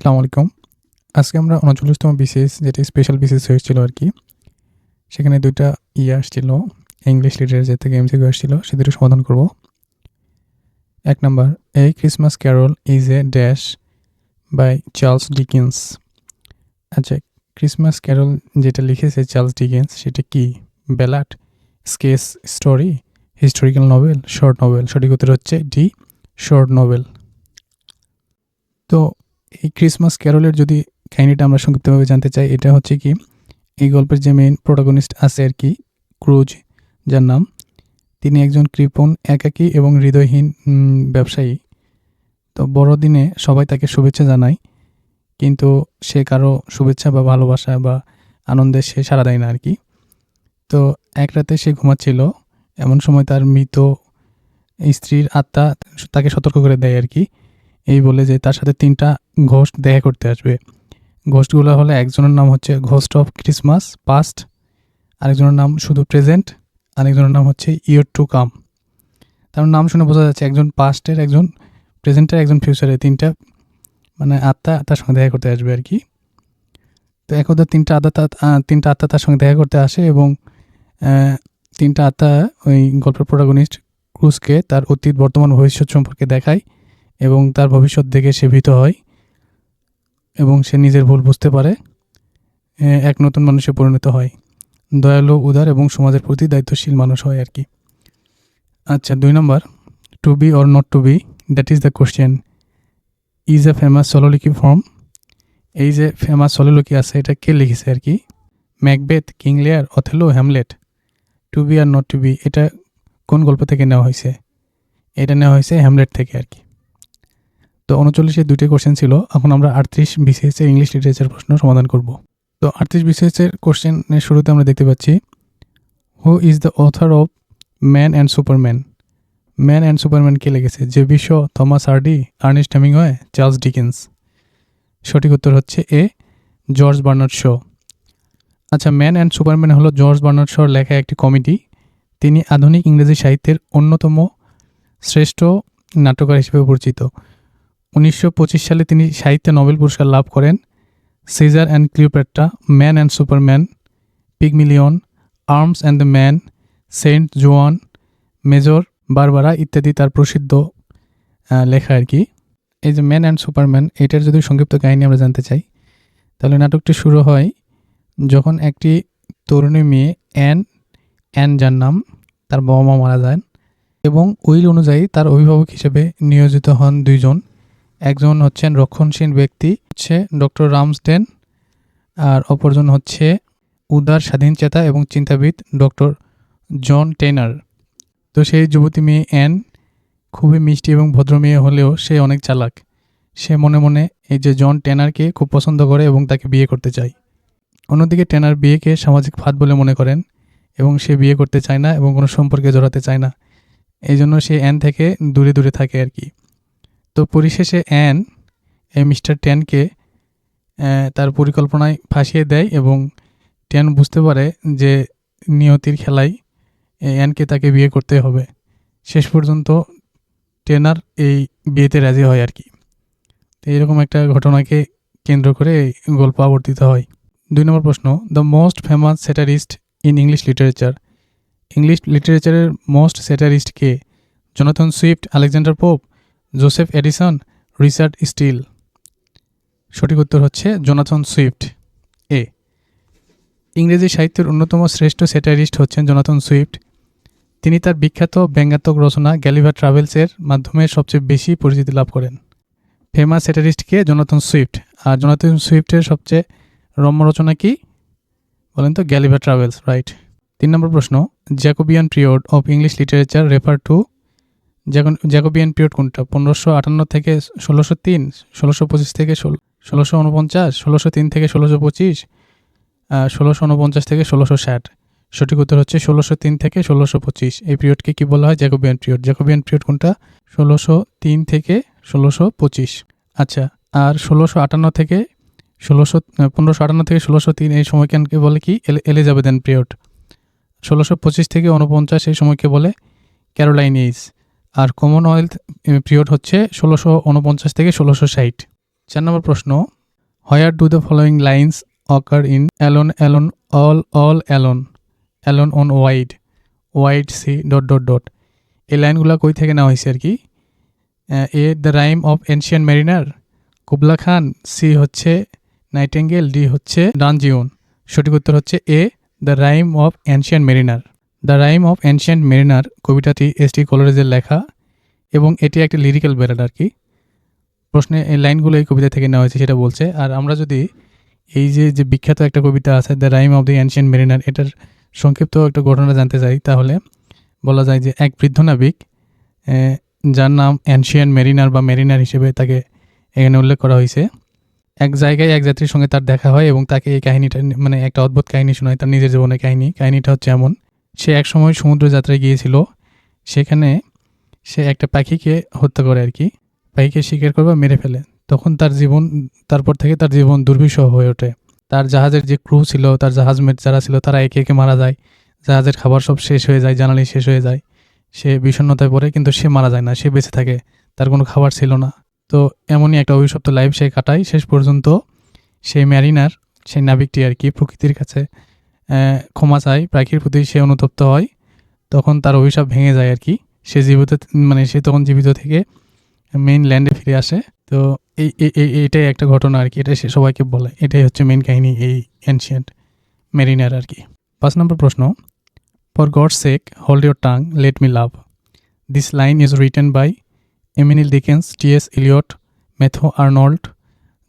আসসালামু আলাইকুম। আজকে আমরা উনচল্লিশতম বিসিএস, যেটা স্পেশাল বিসিএস হয়েছিল আর কি, সেখানে দুইটা ইয়ে আসছিল ইংলিশ লিটারেচার থেকে এমসিকিউ আসছিল, সে দুটো সমাধান করব। এক নম্বর a Christmas carol is a dash by Charles Dickens আচ্ছা ক্রিসমাস ক্যারল যেটা লিখেছে চার্লস ডিকেন্স সেটা কি? Ballad sketch story, historical novel short novel সঠিক উত্তর হচ্ছে ডি, শর্ট নোবেল তো এই ক্রিসমাস ক্যারলের যদি কাহিনিটা আমরা সংক্ষিপ্তভাবে জানতে চাই, এটা হচ্ছে কি, এই গল্পের যে মেইন প্রোটাগনিস্ট আছে আর কি ক্রুজ যার নাম, তিনি একজন কৃপণ, একাকী এবং হৃদয়হীন ব্যবসায়ী। তো বড়দিনে সবাই তাকে শুভেচ্ছা জানায়, কিন্তু সে কারও শুভেচ্ছা বা ভালোবাসা বা আনন্দে সে সাড়া দেয় না আর কি। তো এক রাতে সে ঘুমাচ্ছিল, এমন সময় তার মৃত স্ত্রীর আত্মা তাকে সতর্ক করে দেয় আর কি। এই বলে যে তার সাথে তিনটা ঘোস্ট দেখা করতে আসবে। ঘোস্টগুলো হলে একজনের নাম হচ্ছে ঘোস্ট অফ ক্রিসমাস পাস্ট আরেকজনের নাম শুধু প্রেজেন্ট আরেকজনের নাম হচ্ছে ইয়ার টু কাম তার নাম শুনে বোঝা যাচ্ছে একজন পাস্টের একজন প্রেজেন্টের একজন ফিউচারে তিনটা মানে আত্মা তার সঙ্গে দেখা করতে আসবে আর কি। তো একদা তিনটা আত্মা তিনটা আত্মা তার সঙ্গে দেখা করতে আসে এবং তিনটা আত্মা ওই গল্পের প্রোটাগনিস্ট ক্রুজকে তার অতীত, বর্তমান, ভবিষ্যৎ সম্পর্কে দেখায়। এবং তার ভবিষ্যৎ দেখে সে ভীত হয় এবং সে নিজের ভুল বুঝতে পারে এক নতুন মানুষে পরিণত হয়। দয়ালু, উদার এবং সমাজের প্রতি দায়িত্বশীল মানুষ হয় আর কি। আচ্ছা দুই নম্বর to be or not to be that is the question is a famous soliloquy form এই যে ফেমাস সলোলিকি আছে, এটা কে লিখেছে আর কি? Macbeth King Lear Othello Hamlet to be or not to be এটা কোন গল্প থেকে নেওয়া হয়েছে? এটা নেওয়া হয়েছে হ্যামলেট থেকে আর কি। তো উনচল্লিশে দুইটি কোশ্চেন ছিল। এখন আমরা আটত্রিশ বিসিএস এর ইংলিশ লিটারেচার প্রশ্ন সমাধান করব। তো আটত্রিশ বিসিএস এর কোশ্চেনের শুরুতে আমরা দেখতে পাচ্ছি who is the author of Man and Superman Man and Superman কে লেগেছে? যে বিশ্ব Thomas Hardy Ernest Hemingway Charles Dickens সঠিক উত্তর হচ্ছে এ জর্জ বার্নার্ড শো আচ্ছা ম্যান অ্যান্ড সুপারম্যান হলো জর্জ বার্নার্ড শোর লেখা একটি কমেডি তিনি আধুনিক ইংরেজি সাহিত্যের অন্যতম শ্রেষ্ঠ নাট্যকার হিসেবে পরিচিত। উনিশশো পঁচিশ সালে তিনি সাহিত্যে নোবেল পুরস্কার লাভ করেন। Caesar and Cleopatra, Man and Superman, Pygmalion, Arms and the Man, Saint Joan, Major Barbara ইত্যাদি তার প্রসিদ্ধ লেখা আর কি। এই যে ম্যান অ্যান্ড সুপারম্যান, এটার যদি সংক্ষিপ্ত কাহিনী আমরা জানতে চাই, তাহলে নাটকটি শুরু হয় যখন একটি তরুণী মেয়ে, অ্যান অ্যান যার নাম, তার বাবা মা মারা যান এবং উইল অনুযায়ী তার অভিভাবক হিসেবে নিয়োজিত হন দুইজন। একজন হচ্ছেন রক্ষণশীল ব্যক্তি, হচ্ছে ডক্টর রামসডেন আর অপরজন হচ্ছে উদার স্বাধীন চেতা এবং চিন্তাবিদ ডক্টর জন টেনার তো সেই যুবতী মেয়ে অ্যান খুবই মিষ্টি এবং ভদ্র মেয়ে হলেও সে অনেক চালাক। সে মনে মনে এই যে জন টেনারকে খুব পছন্দ করে এবং তাকে বিয়ে করতে চায়। অন্যদিকে টেনার বিয়েকে সামাজিক ফাঁদ বলে মনে করেন এবং সে বিয়ে করতে চায় না এবং কোনো সম্পর্কে জড়াতে চায় না। এই জন্য সে অ্যান থেকে দূরে দূরে থাকে আর কি। তো পরিশেষে অ্যান এই মিস্টার ট্যানকে তার পরিকল্পনায় ফাঁসিয়ে দেয় এবং ট্যান বুঝতে পারে যে নিয়তির খেলায় অ্যানকে তাকে বিয়ে করতে হবে। শেষ পর্যন্ত টেনার এই বিয়েতে রাজি হয় আর কি। তো এরকম একটা ঘটনাকে কেন্দ্র করে এই গল্প আবর্তিত হয়। দুই নম্বর প্রশ্ন the most famous satirist in English literature English লিটারেচারের most satirist K? Jonathan Swift, Alexander Pope? Joseph Addison, Richard Steele. সঠিক উত্তর হচ্ছে জোনাথন সুইফট। এ। ইংরেজি সাহিত্যের অন্যতম শ্রেষ্ঠ সেটারিস্ট হচ্ছেন জোনাথন সুইফট। তিনি তার বিখ্যাত ব্যঙ্গাত্মক রচনা গ্যালিভার ট্রাভেলসের মাধ্যমে সবচেয়ে বেশি পরিচিতি লাভ করেন। ফেমাস সেটারিস্টকে জোনাথন সুইফট। আর জোনাথন সুইফটের সবচেয়ে রম্য রচনা কি? বলেন তো, গ্যালিভার ট্রাভেলস, রাইট। তিন নম্বর প্রশ্ন, Jacobean period of English literature, refer to Jacobean period কোনটা? পনেরোশো আটান্ন থেকে ষোলোশো তিন, ষোলোশো পঁচিশ থেকে ষোলোশো উনপঞ্চাশ ষোলোশো তিন থেকে ষোলোশো পঁচিশ ষোলোশো উনপঞ্চাশ থেকে ষোলোশো ষাট। সঠিক উত্তর হচ্ছে ষোলোশো তিন থেকে ষোলোশো পঁচিশ। এই পিরিয়ডকে কী বলা হয়? Jacobian period. জ্যাকোবিয়ান পিরিয়ড কোনটা? ষোলোশো তিন থেকে ষোলোশো পঁচিশ। আচ্ছা আর ষোলোশো আটান্ন থেকে ষোলোশো পনেরোশো আটান্ন থেকে ষোলোশো তিন এই সময়কে বলে কি? Elizabethan period. ষোলোশো পঁচিশ থেকে উনপঞ্চাশ এই সময়কে বলে ক্যারোলাইন এইজ। আর কমনওয়েলথ পিরিয়ড হচ্ছে ষোলোশো উনপঞ্চাশ থেকে ষোলোশো ষাট। চার নম্বর প্রশ্ন where do the following lines occur in alone alone all all alone alone on wide wide sea dot dot dot এই লাইনগুলো কই থেকে নেওয়া হয়েছে আর কি? A the rime of ancient mariner Kubla Khan. C হচ্ছে নাইটেঙ্গেল ডি হচ্ছে ডানজিউন সঠিক উত্তর হচ্ছে A the Rime of Ancient Mariner the Rime of Ancient Mariner কবিতাটি এস টি কলোরেজের লেখা এবং এটি একটি লিরিক্যাল ব্যারাড আর কি। প্রশ্নে এই লাইনগুলো এই কবিতা থেকে নেওয়া হয়েছে, সেটা বলছে, আর আমরা যদি এই যে যে বিখ্যাত একটা কবিতা আছে, the rime of the ancient mariner, এটার সংক্ষিপ্ত একটা ঘটনা জানতে চাই, তাহলে বলা যায় যে এক বৃদ্ধ নাবিক যার নাম অ্যানশিয়ান মেরিনার বা মেরিনার হিসেবে তাকে এখানে উল্লেখ করা হয়েছে। এক জায়গায় এক যাত্রীর সঙ্গে তার দেখা হয় এবং তাকে এই কাহিনীটা মানে একটা অদ্ভুত কাহিনী শোনায়, তার নিজের জীবনের কাহিনী। কাহিনীটা হচ্ছে এমন সে এক সময় সমুদ্র যাত্রায় গিয়েছিল। সেখানে সে একটা পাখিকে হত্যা করে আর কি। পাখিকে শিকার করবে মেরে ফেলে। তখন তার জীবন, তারপর থেকে তার জীবন দুর্বিষহ হয়ে ওঠে। তার জাহাজের যে ক্রু ছিল, তার জাহাজমেট যারা ছিল তারা একে একে মারা যায়। জাহাজের খাবার সব শেষ হয়ে যায়, জানালি শেষ হয়ে যায়। সে বিষণ্ণতায় পড়ে, কিন্তু সে মারা যায় না, সে বেঁচে থাকে। তার কোনো খাবার ছিল না। তো এমনই একটা অভিশপ্ত লাইফ সে কাটায়। শেষ পর্যন্ত সেই ম্যারিনার সেই নাবিকটি আর কি প্রকৃতির কাছে ক্ষমা চায় পাখির প্রতি সে অনুতপ্ত হয়, তখন তার অভিশাপ ভেঙে যায় আর কি সে জীবিত মানে সে তখন জীবিত থেকে মেইন ল্যান্ডে ফিরে আসে। তো এই, এই- এই- এইটাই একটা ঘটনা আর কি এটা সে সবাইকে বলে। এটাই হচ্ছে মেইন কাহিনী এই অ্যানশিয়েন্ট মেরিনার আর কি পাঁচ নম্বর প্রশ্ন। For God sake hold your tongue let me love this line is written by Emily Dickens T S Eliot Matthew Arnold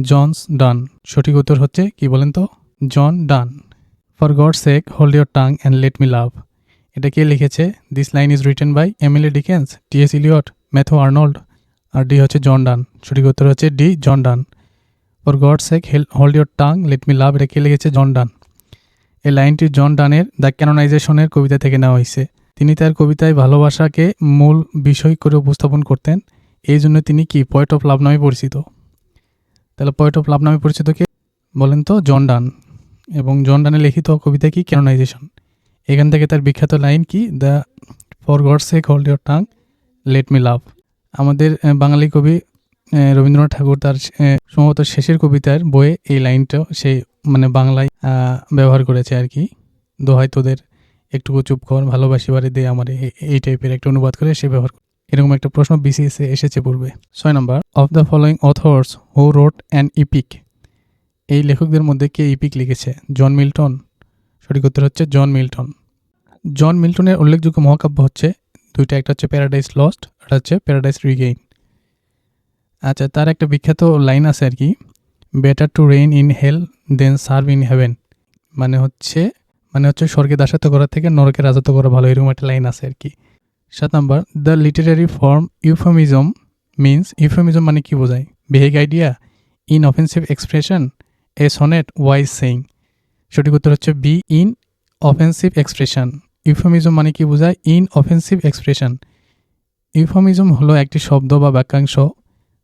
Johns Donne সঠিক উত্তর হচ্ছে, কি বলেন তো? John Donne for God sake hold your tongue and let me love এটা কে লিখেছে? This line is written by Emily Dickens T S Eliot Matthew Arnold R D হচ্ছে জন ডান সঠিক উত্তর হচ্ছে D John Donne for God sake hold your tongue let me love এটা কে লিখেছে? জন ডান এই লাইনটি জন ডানের দ্য ক্যানোনাইজেশনের কবিতা থেকে নেওয়া হয়েছে। তিনি তার কবিতায় ভালোবাসাকে মূল বিষয় করে উপস্থাপন করতেন। এই জন্য তিনি কি পয়েট অফ লাভ নামে পরিচিত? তাহলে পয়েট অফ লাভ নামে পরিচিত কে? বলেন তো জন ডান এবং জন ডানের লিখিত কবিতা কি? ক্যানোনাইজেশন এখান থেকে তার বিখ্যাত লাইন কি? The for God sake hold your tongue let me love আমাদের বাঙালি কবি রবীন্দ্রনাথ ঠাকুর তার সম্ভবত শেষের কবিতার বইয়ে এই লাইনটা সেই মানে বাংলায় ব্যবহার করেছে আর কি। দোহাই তোদের, একটুকু চুপ কর, ভালোবাসি বাড়ি দিয়ে আমার এই- টাইপের একটা অনুবাদ করে সে ব্যবহার এরকম একটা প্রশ্ন বিসিএসে এসেছে পূর্বে। ছয় নম্বর of the following authors who wrote an epic এই লেখকদের মধ্যে কে ইপিক লিখেছে? John Milton. সঠিক উত্তর হচ্ছে জন মিল্টন। জন মিল্টনের উল্লেখযোগ্য মহাকাব্য হচ্ছে, দুইটা, একটা হচ্ছে প্যারাডাইস লস্ট একটা হচ্ছে প্যারাডাইস রিগেইন আচ্ছা তার একটা বিখ্যাত লাইন আছে আর কি better to reign in hell than serve in heaven মানে হচ্ছে মানে হচ্ছে স্বর্গে দাসত্ব করা থেকে নরকে রাজত্ব করা ভালো, এরকম একটা লাইন আছে আর কি। সাত নম্বর the literary form euphemism means euphemism মানে কি বোঝায়? Vague idea inoffensive expression a sonnet wise saying. সঠিক উত্তর হচ্ছে B, inoffensive expression. Euphemism মানে কি বোঝায়? In offensive expression. ইউফেমিজম হলো একটি শব্দ বা বাক্যাংশ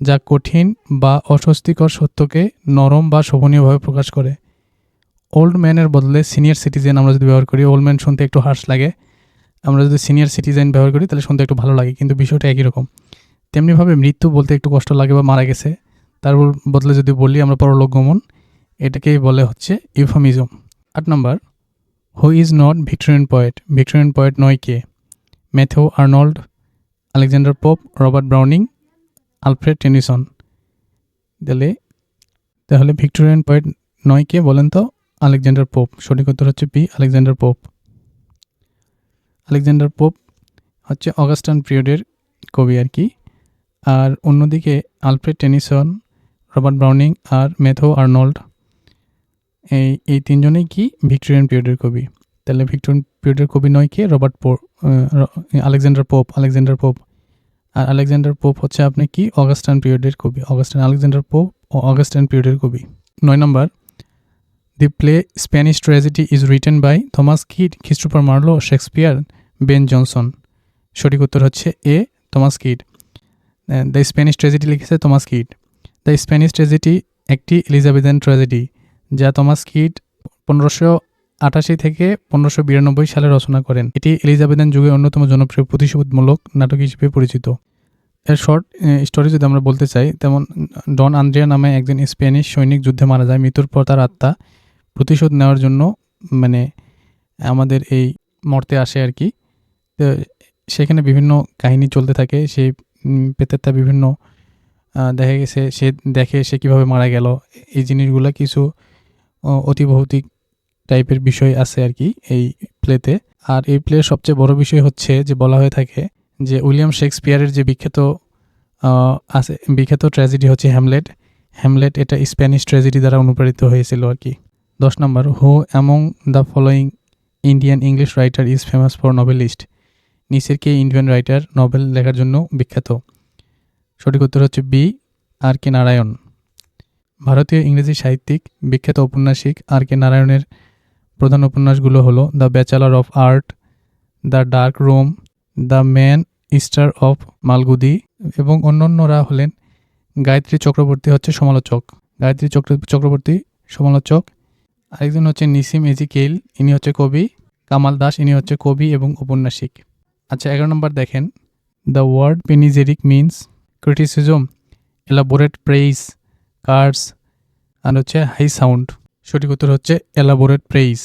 যা কঠিন বা অস্বস্তিকর সত্যকে নরম বা শোভনীয়ভাবে প্রকাশ করে। ওল্ড ম্যানের বদলে সিনিয়র সিটিজেন আমরা যদি ব্যবহার করি, ওল্ড ম্যান শুনতে একটু হার্স লাগে। আমরা যদি সিনিয়র সিটিজেন ব্যবহার করি, তাহলে শুনতে একটু ভালো লাগে, কিন্তু বিষয়টা একই রকম। তেমনিভাবে মৃত্যু বলতে একটু কষ্ট লাগে বা মারা গেছে। তার বদলে যদি বলি, আমরা পরলোক গমন এটাকেই বলে হচ্ছে ইউফামিজম আট নম্বর who is not Victorian poet Victorian poet নয় কে? Matthew Arnold Alexander Pope Robert Browning Alfred Tennyson তাহলে তাহলে ভিক্টোরিয়ান পয়েট নয় কে বলেন তো? আলেকজান্ডার পোপ সঠিক উত্তর হচ্ছে P Alexander Pope Alexander Pope হচ্ছে অগাস্টান পিরিয়ডের কবি আর কি। আর অন্যদিকে আলফ্রেড টেনিসন রবার্ট ব্রাউনিং আর ম্যাথো আর্নল্ড এই এই তিনজনেই কি ভিক্টোরিয়ান পিরিয়ডের কবি? তাহলে ভিক্টোরিয়ান পিরিয়ডের কবি নয় কে? Robert Pope Alexander Pope Alexander Pope. আর আলেকজান্ডার পোপ হচ্ছে আপনি কি? অগাস্টান পিরিয়ডের কবি। অগাস্টান, আলেকজান্ডার পোপ ও অগাস্টান পিরিয়ডের কবি। নয় নম্বর, the play, Spanish tragedy is written by Thomas Kyd, Christopher Marlowe, Shakespeare, Ben Jonson. সঠিক উত্তর হচ্ছে A, Thomas Kyd. The Spanish tragedy লিখেছে Thomas Kyd. The Spanish tragedy একটি এলিজাবেথান ট্র্যাজেডি। যা থমাস কিড পনেরোশো আটাশি থেকে পনেরোশো বিরানব্বই সালে রচনা করেন। এটি এলিজাবেথান যুগের অন্যতম জনপ্রিয় প্রতিশোধমূলক নাটক হিসেবে পরিচিত। এর শর্ট স্টোরি যদি আমরা বলতে চাই তেমন ডন আন্দ্রিয়া নামে একজন স্প্যানিশ সৈনিক যুদ্ধে মারা যায়। মৃত্যুর পর তার আত্মা প্রতিশোধ নেওয়ার জন্য মানে আমাদের এই মর্তে আসে আর কি। তো সেখানে বিভিন্ন কাহিনী চলতে থাকে। সেই উম, প্রেতেরটা বিভিন্ন দেখা গেছে সে দেখে সে কীভাবে মারা গেল। এই জিনিসগুলো কিছু অতিভৌতিক টাইপের বিষয় আছে আর কি এই প্লেতে। আর এই প্লের সবচেয়ে বড় বিষয় হচ্ছে যে বলা হয়ে থাকে যে উইলিয়াম শেক্সপিয়ারের যে বিখ্যাত আছে, বিখ্যাত ট্র্যাজেডি হচ্ছে হ্যামলেট। হ্যামলেট এটা স্প্যানিশ ট্র্যাজেডি দ্বারা অনুপ্রাণিত হয়েছিল আর কি। দশ নম্বর, who among the following Indian English writer is famous for novelist. নিচের কে ইন্ডিয়ান রাইটার, নভেল লেখার জন্য বিখ্যাত। সঠিক উত্তর হচ্ছে বি, আর কে নারায়ণ। ভারতীয় ইংরেজি সাহিত্যিক, বিখ্যাত ঔপন্যাসিক আর কে নারায়ণের প্রধান উপন্যাসগুলো হলো the bachelor of art, the dark room, the man eater of Malgudi এবং অন্যান্যরা হলেন গায়ত্রী চক্রবর্তী হচ্ছে সমালোচক। গায়ত্রী চক্র, চক্রবর্তী সমালোচক। আরেকজন হচ্ছে নিসিম এজিকেল ইনি হচ্ছে কবি। কামাল দাস, ইনি হচ্ছে কবি এবং ঔপন্যাসিক আচ্ছা এগারো নম্বর দেখেন। The word panegyric means, criticism, elaborate praise curse আর হচ্ছে হাই সাউন্ড সঠিক উত্তর হচ্ছে এলাবোরেট প্রেইস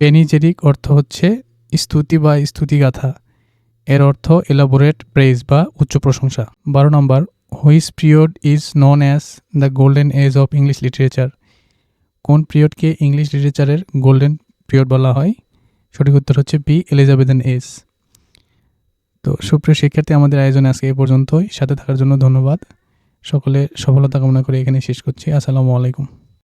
পেনিজেরিক অর্থ হচ্ছে স্তুতি বা স্তুতিগাথা। এর অর্থ এলাবোরেট প্রেইজ বা উচ্চ প্রশংসা। বারো নম্বর which period is known as the golden age of English literature কোন পিরিয়ডকে ইংলিশ লিটারেচারের গোল্ডেন পিরিয়ড বলা হয়? সঠিক উত্তর হচ্ছে বি এলিজাবেথেন এজ তো সুপ্রিয় শিক্ষার্থী, আমাদের আয়োজনে আজকে এ পর্যন্তই। সাথে থাকার জন্য ধন্যবাদ। সকলে সফলতা কামনা করে এখানে শেষ করছি। আসসালামু আলাইকুম।